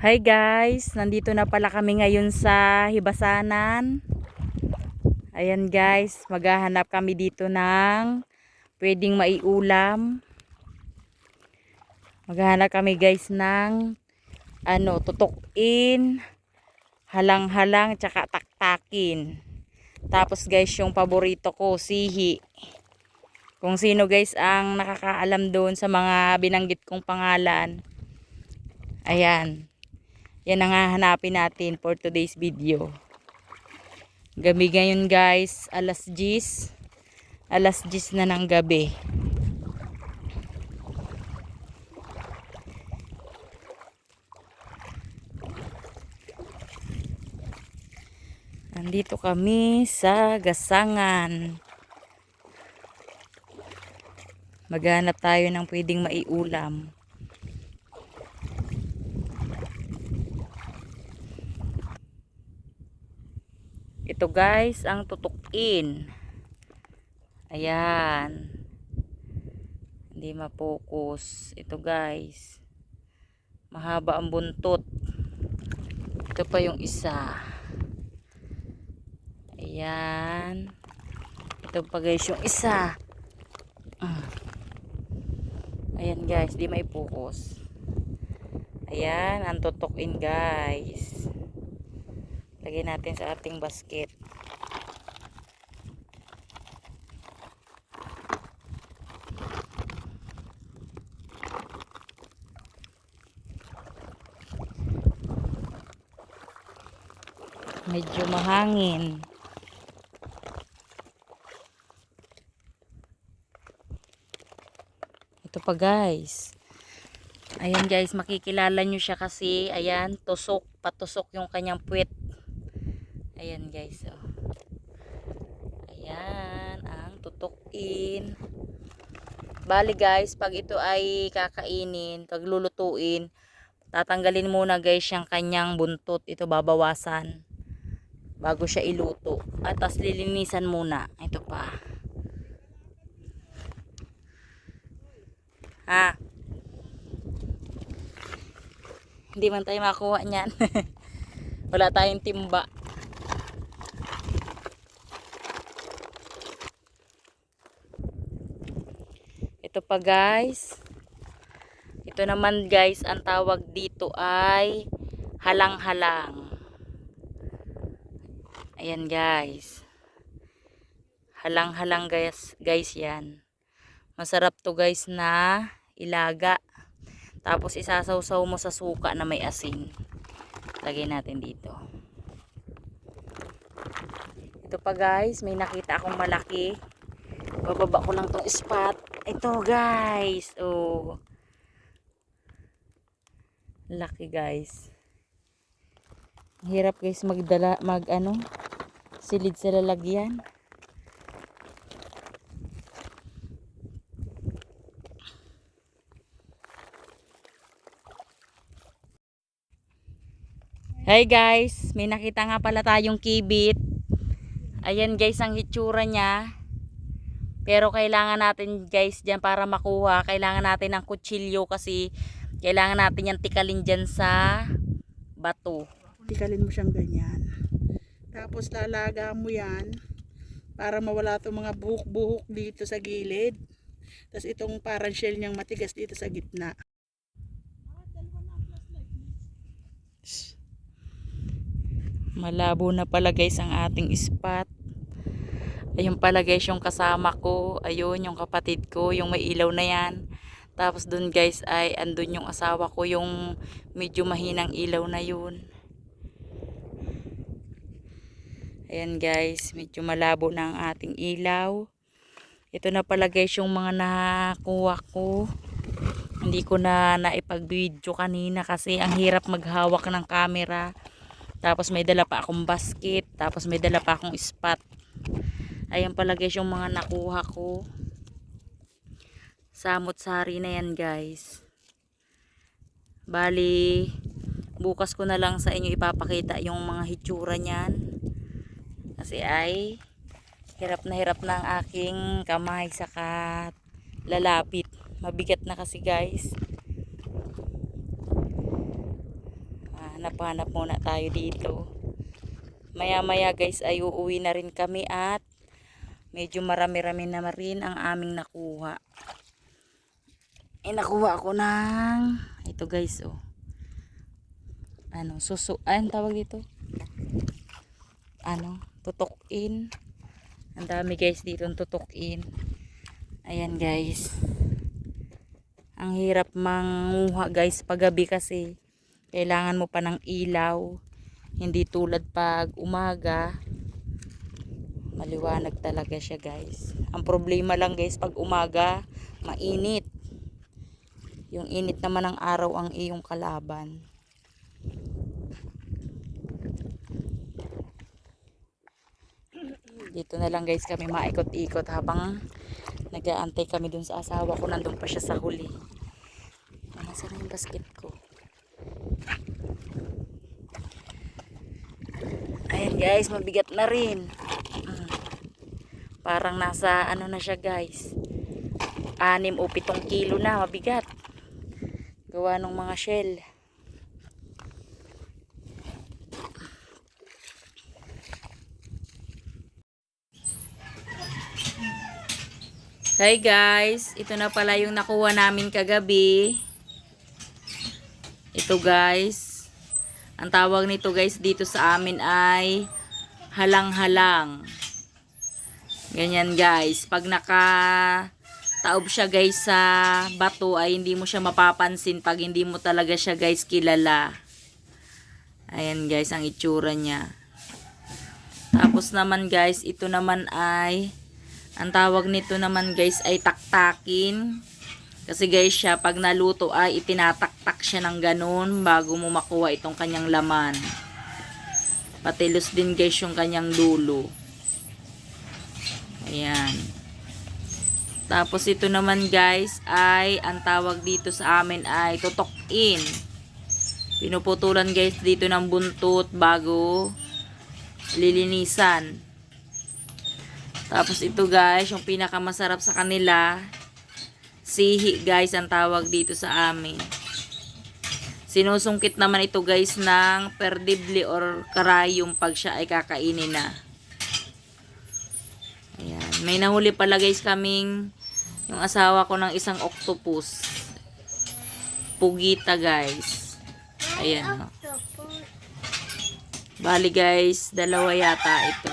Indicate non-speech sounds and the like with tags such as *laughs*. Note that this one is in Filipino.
Hi guys, nandito na pala kami ngayon sa Hibasanan. Ayan guys, maghahanap kami dito ng pwedeng maiulam. Maghahanap kami guys ng ano, tutukin, halang-halang, tsaka taktakin. Tapos guys, yung paborito ko, sihi. Kung sino guys ang nakakaalam doon sa mga binanggit kong pangalan. Ayan. Yan ang hahanapin natin for today's video. Gabi ngayon guys, alas 10. Alas 10 na ng gabi. Nandito kami sa Gasangan. Maghanap tayo ng pwedeng maiulam. Ito guys, ang tutukin. Ayan. Hindi mapokus. Ito guys. Mahaba ang buntot. Ito pa yung isa. Ayan. Ito pa guys yung isa. Ayan guys, di may focus. Ayan, ang tutukin guys. Lagay natin sa ating basket. Medyo mahangin. Ito pa guys. Ayan guys, makikilala nyo siya kasi, ayan, tusok, patusok yung kanyang puwet. Ayan guys, oh. Ayan, ang tutukin. Bali guys, pag ito ay kakainin, pag lulutuin, tatanggalin muna guys yung kanyang buntot. Ito babawasan bago siya iluto. At tas lilinisan muna. Ito pa. Ha? Hindi man tayo makuha niyan. *laughs* Wala tayong timba. Ito pa guys. Ito naman guys, ang tawag dito ay halang-halang. Ayan guys. Halang-halang guys, guys yan. Masarap to guys na ilaga. Tapos isasawsaw mo sa suka na may asin. Lagay natin dito. Ito pa guys, may nakita akong malaki. Bababa ko lang tong spot. Ito guys. Oh. Laki guys. Hirap guys magdala, mag ano, silid sa lalagyan. Hey guys, may nakita nga pala tayong kibit. Ayan guys ang hitsura niya. Pero kailangan natin guys dyan para makuha, kailangan natin ng kutsilyo kasi kailangan natin yan tikalin dyan sa bato. Tikalin mo siyang ganyan. Tapos lalaga mo yan para mawala itong mga buhok-buhok dito sa gilid. Tapos itong parang shell niyang matigas dito sa gitna. Malabo na pala guys ang ating spot. Ayun pala guys yung kasama ko. Ayun yung kapatid ko. Yung may ilaw na yan. Tapos dun guys ay andun yung asawa ko. Yung medyo mahinang ilaw na yun. Ayan guys. Medyo malabo na ang ating ilaw. Ito na pala guys yung mga nakuha ko. Hindi ko na naipag-video kanina kasi ang hirap maghawak ng camera. Tapos may dala pa akong basket. Tapos may dala pa akong spot. Ayan pala guys yung mga nakuha ko. Samot sari na yan guys. Bali, bukas ko na lang sa inyo ipapakita yung mga hitsura niyan. Kasi ay, hirap na hirap na ang aking kamay saka lalapit. Mabigat na kasi guys. hanap-hanap muna tayo dito. Maya-maya guys ay uuwi na rin kami at medyo marami-rami na rin ang aming nakuha. Eh, nakuha ako ng ito guys oh. Ano, susu, ay, ang tawag dito? Ano, tutukin. Ang dami guys dito ang tutukin. Ayan guys. Ang hirap manguha guys paggabi kasi kailangan mo pa ng ilaw. Hindi tulad pag umaga. Maliwanag talaga siya guys. Ang problema lang guys pag umaga, mainit. Yung init naman ng araw ang iyong kalaban. Dito na lang guys kami maikot-ikot habang nag-aantay kami dun sa asawa ko. Nandun pa siya sa huli. Nasaan na yung basket ko? Ayan guys, mabigat na rin. Parang nasa ano na siya guys. Anim o pitong kilo na, mabigat. Gawa ng mga shell. Hi guys, ito na pala yung nakuha namin kagabi. Ito guys. Ang tawag nito guys dito sa amin ay halang-halang. Ganyan guys. Pag naka taob siya guys sa bato ay hindi mo siya mapapansin pag hindi mo talaga siya guys kilala. Ayan guys ang itsura niya. Tapos naman guys, ito naman ay ang tawag nito naman guys ay taktakin. Kasi guys siya pag naluto ay itinataktak siya ng ganun bago mo makuha itong kanyang laman. Patilos din guys yung kanyang dulo. Ayan. Tapos ito naman guys ay ang tawag dito sa amin ay tutok-in. Pinuputulan guys dito ng buntot bago lilinisan. Tapos ito guys, yung pinakamasarap sa kanila, sihi guys ang tawag dito sa amin. Sinusungkit naman ito guys ng perdibli or karayom pag siya ay kakainin na. May nahuli pala guys kaming yung asawa ko ng isang octopus. Pugita guys. Ayan. No. Bali guys, dalawa yata ito.